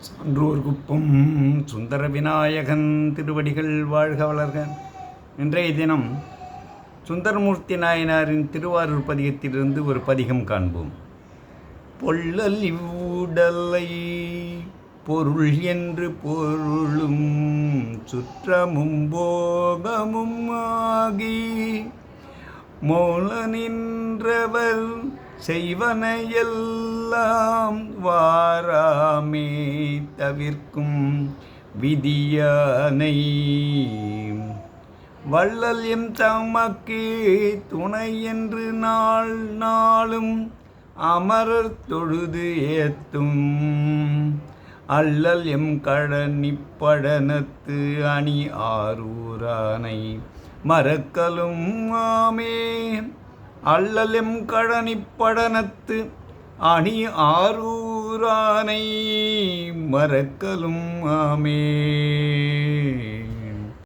சான்றோர் குப்பம் சுந்தர விநாயகன் திருவடிகள் வாழ்க வளர்க. இன்றைய தினம் சுந்தரமூர்த்தி நாயனாரின் திருவாரூர் பதிகத்திலிருந்து ஒரு பதிகம் காண்போம். பொள்ளல் இவ்வுடலை பொருள் என்று பொருளும் சுற்றமும் போகமும் ஆகி மோல நின்றவர் செய்வனை எல்லாம் வாராமே தவிர்க்கும் விதியானை. வள்ளல் எம் தமக்கு துணை என்று நாள் நாளும் அமரர் தொழுது ஏத்தும். அல்லல் எம் கடனிப்படனத்து அணி ஆரூரானை. மறக்கலும் ஆமே அல்லலெம் கழனிப்படனத்து அணி ஆரூரானை மறக்கலும் ஆமே.